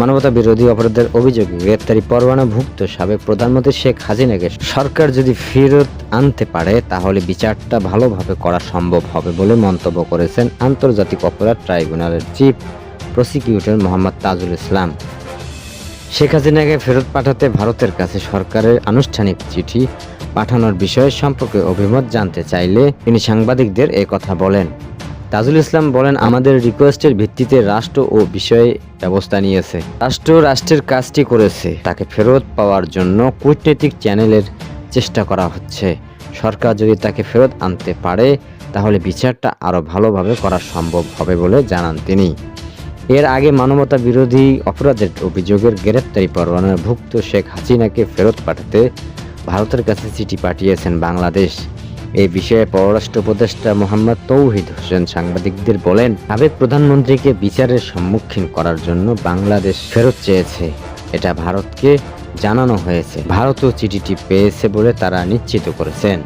মানবতা বিরোধী অপরাধের অভিযোগে গ্রেপ্তারি পরোয়ানাভুক্ত সাবেক প্রধানমন্ত্রী শেখ হাসিনাকে সরকার যদি ফেরত আনতে পারে, তাহলে বিচারটা ভালোভাবে করা সম্ভব হবে বলে মন্তব্য করেছেন আন্তর্জাতিক অপরাধ ট্রাইব্যুনালের চিফ প্রসিকিউটর মোহাম্মদ তাজুল ইসলাম। শেখ হাসিনাকে ফেরত পাঠাতে ভারতের কাছে সরকারের আনুষ্ঠানিক চিঠি পাঠানোর বিষয়ে সম্পর্কে অভিমত জানতে চাইলে তিনি সাংবাদিকদের কথা বলেন। তাজুল ইসলাম বলেন, আমাদের রিকোয়েস্টের ভিত্তিতে রাষ্ট্র ও বিষয়ে ব্যবস্থা নিয়েছে। রাষ্ট্র রাষ্ট্রের কাজটি করেছে। তাকে ফেরত পাওয়ার জন্য কূটনৈতিক চ্যানেলের চেষ্টা করা হচ্ছে। সরকার যদি তাকে ফেরত আনতে পারে, তাহলে বিচারটা আরও ভালোভাবে করা সম্ভব হবে বলে জানান তিনি। এর আগে মানবতা বিরোধী অপরাধের অভিযোগের গ্রেপ্তারি পরোয়ানার ভুক্ত শেখ হাসিনাকে ফেরত পাঠাতে ভারতের কাছে চিঠি পাঠিয়েছেন বাংলাদেশ। এই বিষয়ে পররাষ্ট্র উপদেষ্টা মোহাম্মদ তৌহিদ হোসেন সাংবাদিকদের বলেন, সাবেক প্রধানমন্ত্রীকে বিচারের সম্মুখীন করার জন্য বাংলাদেশ ফেরত চেয়েছে। এটা ভারতকে জানানো হয়েছে। ভারতও চিঠিটি পেয়েছে বলে তারা নিশ্চিত করেছেন।